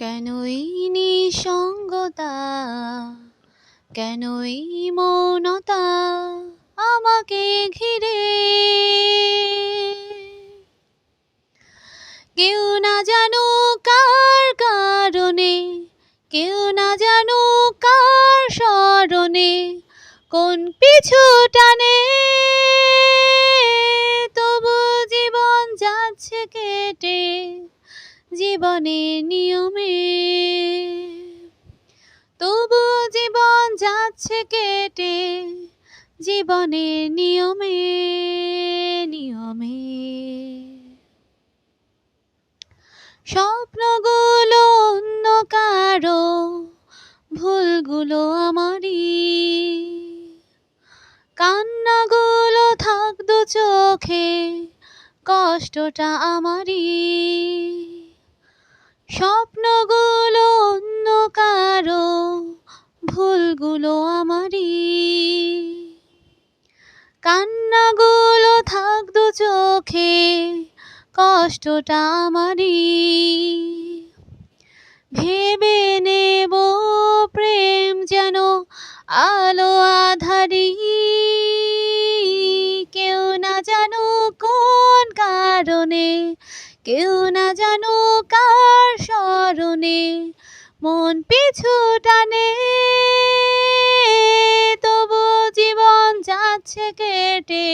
কেনই নিঃসঙ্গতা? কেনই মৌনতা আমাকে ঘিরে? কেউ না জানো কার কারণে, কেউ না জানো কার স্মরণে, কোন পিছু টানে? জীবনের নিয়মে। তবু জীবন যাচ্ছে কেটে জীবনের নিয়মে নিয়মে। স্বপ্নগুলো অন্য কারও, ভুলগুলো আমারই। কান্নাগুলো থাকতো চোখে, কষ্টটা আমারই। স্বপ্নগুলো অন্য কারও, ভুলগুলো আমারই। কান্নাগুলো থাকতো চোখে, কষ্টটা আমারই। ভেবে নেব প্রেম যেন আলো আধারি। কেউ না জানো কোন কারণে, কেউ না মন পিছু টানে। তবু জীবন যাচ্ছে কেটে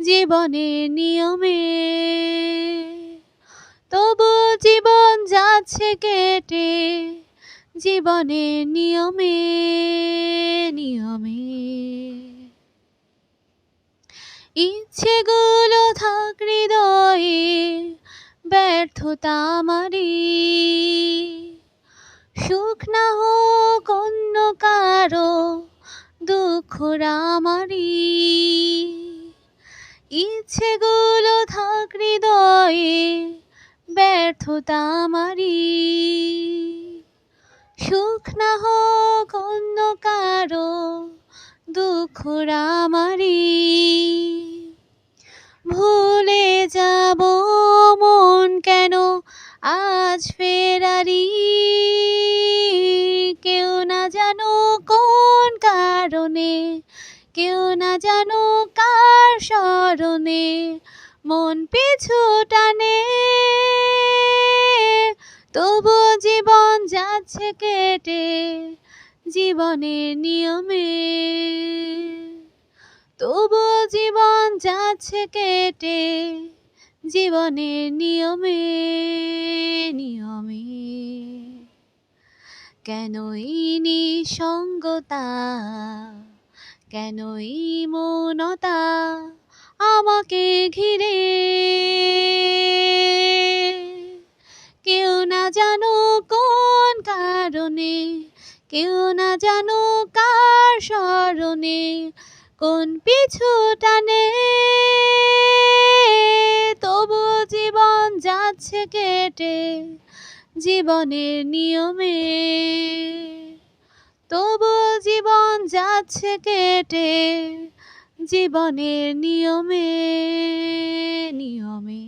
জীবনের নিয়মে। তবু জীবন যাচ্ছে কেটে জীবনের নিয়মে নিয়মে। ইচ্ছেগুলো থাক হৃদয়ে, ব্যর্থতা আমারই। সুখ না হোক অন্য কারও দুঃখরা আমারই ইচ্ছেগুলো থাক হৃদয়ে, ব্যর্থতা মারি। সুখ না হোক অন্য কারও দুঃখরা আমারই জানো কোন কারণে? কেউ না জানো কার স্মরণে? মন পিছু টানে। তবু জীবন যাচ্ছে কেটে জীবনের নিয়মে। তবু জীবন যাচ্ছে কেটে জীবনের নিয়মে নিয়মে। কেনই নিঃসঙ্গতা? কেনই মনতা আমাকে ঘিরে? কেউ না জানো কোন কারণে, কেউ না জানো কার স্মরণে কোন পিছু টানে। তবু জীবন যাচ্ছে কেটে জীবনের নিয়মে। তবু জীবন যাচ্ছে কেটে জীবনের নিয়মে নিয়মে।